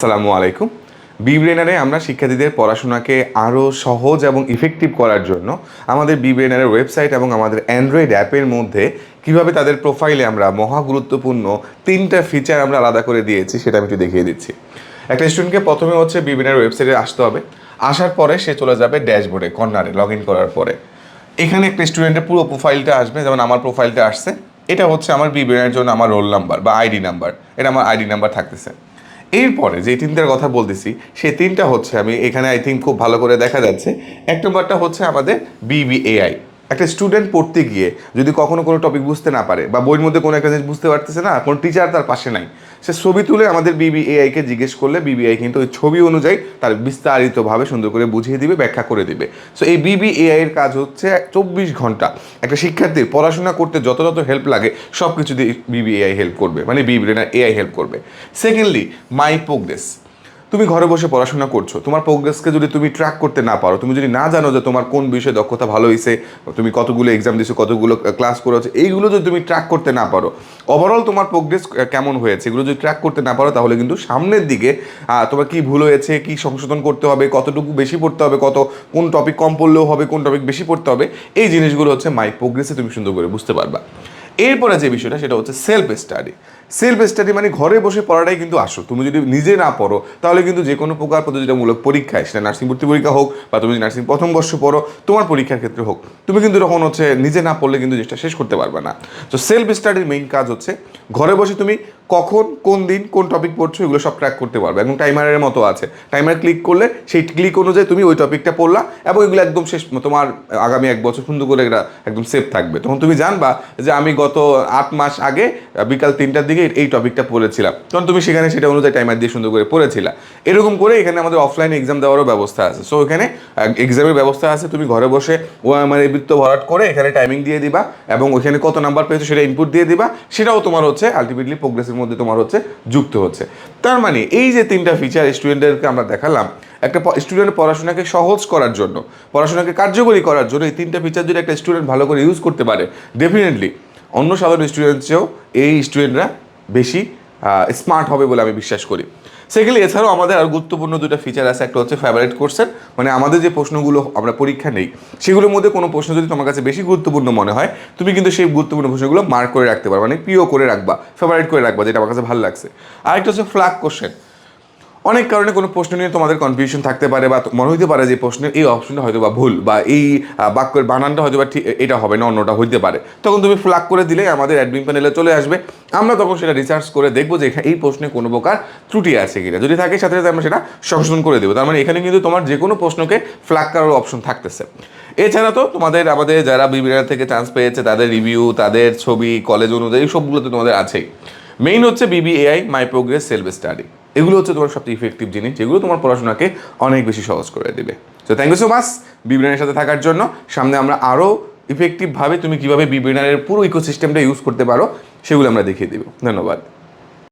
আসসালামু আলাইকুম। বিব্রেনারে আমরা শিক্ষার্থীদের পড়াশোনাকে আরও সহজ এবং ইফেক্টিভ করার জন্য আমাদের বিব্রেনারের ওয়েবসাইট এবং আমাদের অ্যান্ড্রয়েড অ্যাপের মধ্যে কীভাবে তাদের প্রোফাইলে আমরা মহা গুরুত্বপূর্ণ তিনটা ফিচার আমরা আলাদা করে দিয়েছি, সেটা আমি একটু দেখিয়ে দিচ্ছি। একটা স্টুডেন্টকে প্রথমে হচ্ছে বিব্রেনার ওয়েবসাইটে আসতে হবে। আসার পরে সে চলে যাবে ড্যাশবোর্ডে কর্নারে লগ ইন করার পরে। এখানে একটা স্টুডেন্টের পুরো প্রোফাইলটা আসবে, যেমন আমার প্রোফাইলটা আসছে। এটা হচ্ছে আমার বিবেনের জন্য আমার রোল নাম্বার বা আইডি নাম্বার এটা আমার আইডি নাম্বার থাকতেছে। এরপরে যে তিনটার কথা বলতেছি, সে তিনটা হচ্ছে আমি এখানে আই থিঙ্ক খুব ভালো করে দেখা যাচ্ছে। এক নম্বরটা হচ্ছে আমাদের বিবিএআই একটা স্টুডেন্ট পড়তে গিয়ে যদি কখনো কোনো টপিক বুঝতে না পারে বা বইয়ের মধ্যে কোনো একটা জিনিস বুঝতে পারতেছে না, কোনো টিচার তার পাশে নাই, সে ছবি তুলে আমাদের বিবিএআইকে জিজ্ঞেস করলে বিবিআই কিন্তু ওই ছবি অনুযায়ী তার বিস্তারিতভাবে সুন্দর করে বুঝিয়ে দিবে, ব্যাখ্যা করে দিবে। সো এই বিবিএআই এর কাজ হচ্ছে চব্বিশ ঘণ্টা একটা শিক্ষার্থীর পড়াশোনা করতে যত যত হেল্প লাগে সব কিছু দিয়ে বিবিএআই হেল্প করবে মানে বিবিএনা এআই হেল্প করবে। সেকেন্ডলি মাই প্রোগ্রেস তুমি ঘরে বসে পড়াশোনা করছ, তোমার প্রোগ্রেসকে যদি তুমি ট্র্যাক করতে না পারো, তুমি যদি না জানো যে তোমার কোন বিষয়ে দক্ষতা ভালো হয়েছে তুমি কতগুলো এক্সাম দিছো, কতগুলো ক্লাস করেছ এইগুলো যদি তুমি ট্র্যাক করতে না পারো ওভারঅল তোমার প্রোগ্রেস কেমন হয়েছে, এগুলো যদি ট্র্যাক করতে না পারো, তাহলে কিন্তু সামনের দিকে তোমার কি ভুল হয়েছে, কি সংশোধন করতে হবে, কতটুকু বেশি পড়তে হবে, কত, কোন টপিক কম পড়লেও হবে, কোন টপিক বেশি পড়তে হবে, এই জিনিসগুলো হচ্ছে মাই প্রোগ্রেসে তুমি সুন্দর করে বুঝতে পারবা। এরপরে যে বিষয়টা, সেটা হচ্ছে সেলফ স্টাডি সেলফ স্টাডি মানে ঘরে বসে পড়াটাই কিন্তু আসো তুমি যদি নিজে না পড়ো, তাহলে কিন্তু যে কোনো প্রকার প্রতিযোগিতামূলক পরীক্ষায়, সেটা নার্সিং ভর্তি পরীক্ষা হোক বা তুমি যদি নার্সিং প্রথম বর্ষ পড়ো, তোমার পরীক্ষার ক্ষেত্রে হোক, তুমি কিন্তু তখন হচ্ছে নিজে না পড়লে কিন্তু জিনিসটা শেষ করতে পারবে না। তো সেলফ স্টাডির মেইন কাজ হচ্ছে ঘরে বসে তুমি কখন, কোন দিন, কোন টপিক পড়ছো, এগুলো সব ট্র্যাক করতে পারবে। এবং টাইমারের মতো আছে। টাইমার ক্লিক করলে সেই ক্লিক অনুযায়ী তুমি ওই টপিকটা পড়লা এবং এগুলো একদম শেষ, তোমার আগামী এক বছর সুন্দর করে এটা একদম সেফ থাকবে। তখন তুমি জানবা যে আমি গত আট মাস আগে বিকাল তিনটার দিকে এই টপিকটা পড়েছিলাম। তখন তুমি সেখানে সেটা অনুযায়ী টাইমার দিয়ে সুন্দর করে পড়েছিলা। এরকম করে এখানে আমাদের অফলাইন এক্সাম দেওয়ারও ব্যবস্থা আছে। সো এখানে এক্সামের ব্যবস্থা আছে। তুমি ঘরে বসে ও আমার এই বৃত্ত ভরাট করে এখানে টাইমিং দিয়ে দিবা এবং ওখানে কত নাম্বার পেয়েছ সেটা ইনপুট দিয়ে দিবা। সেটাও তোমার হচ্ছে আলটিমেটলি প্রোগ্রেসের মধ্যে তোমার হচ্ছে যুক্ত হচ্ছে। তার মানে এই যে তিনটা ফিচার স্টুডেন্টদেরকে আমরা দেখালাম, একটা স্টুডেন্ট পড়াশোনাকে সহজ করার জন্য, পড়াশোনাকে কার্যকরী করার জন্য এই তিনটা ফিচার যদি একটা স্টুডেন্ট ভালো করে ইউজ করতে পারে ডেফিনেটলি অন্য সাধারণ স্টুডেন্টসেও এই স্টুডেন্টরা বেশি স্মার্ট হবে বলে আমি বিশ্বাস করি। সেগুলি এছাড়াও আমাদের আর গুরুত্বপূর্ণ দুটো ফিচার আছে। একটা হচ্ছে ফেভারিট কোর্সের মানে আমাদের যে প্রশ্নগুলো আমরা পরীক্ষা নেই, সেগুলোর মধ্যে কোনো প্রশ্ন যদি তোমার কাছে বেশি গুরুত্বপূর্ণ মনে হয়, তুমি কিন্তু সেই গুরুত্বপূর্ণ প্রশ্নগুলো মার্ক করে রাখতে পারো মানে প্রিয় করে রাখবা ফেভারিট করে রাখবা, যেটা আমার কাছে ভালো লাগছে। আরেকটা হচ্ছে ফ্ল্যাগ কোশ্চেন অনেক কারণে কোনো প্রশ্ন নিয়ে তোমাদের কনফিউশন থাকতে পারে বা মনে হইতে পারে যে প্রশ্নের এই অপশনটা হয়তো বা ভুল বা এই বাক্যের বানানটা হয়তো বা ঠিক এটা হবে না, অন্যটা হইতে পারে। তখন তুমি ফ্ল্যাগ করে দিলে আমাদের অ্যাডমিন প্যানেলে চলে আসবে। আমরা তখন সেটা রিসার্চ করে দেখব যে এই প্রশ্নে কোনো প্রকার ত্রুটি আছে কিনা। যদি থাকে সাথে সাথে আমরা সেটা সংশোধন করে দেবো। তার মানে এখানে কিন্তু তোমার যে কোনো প্রশ্নকে ফ্ল্যাগ করার অপশন থাকতেছে। এছাড়া তো তোমাদের আমাদের যারা বিবিআর থেকে চান্স পেয়েছে, তাদের রিভিউ তাদের ছবি কলেজ অনুযায়ী সবগুলো তো তোমাদের আছেই। মেইন হচ্ছে BBAI my progress self study এগুলো হচ্ছে তোমার সবচেয়ে ইফেক্টিভ জিনিস, যেগুলো তোমার পড়াশোনাকে অনেক বেশি সহজ করে দেবে। তো থ্যাংক ইউ সো মাচ বিবরণের সাথে থাকার জন্য। সামনে আমরা আরও ইফেক্টিভভাবে তুমি কীভাবে বিবরণের পুরো ইকোসিস্টেমটা ইউজ করতে পারো, সেগুলো আমরা দেখিয়ে দেবো। ধন্যবাদ।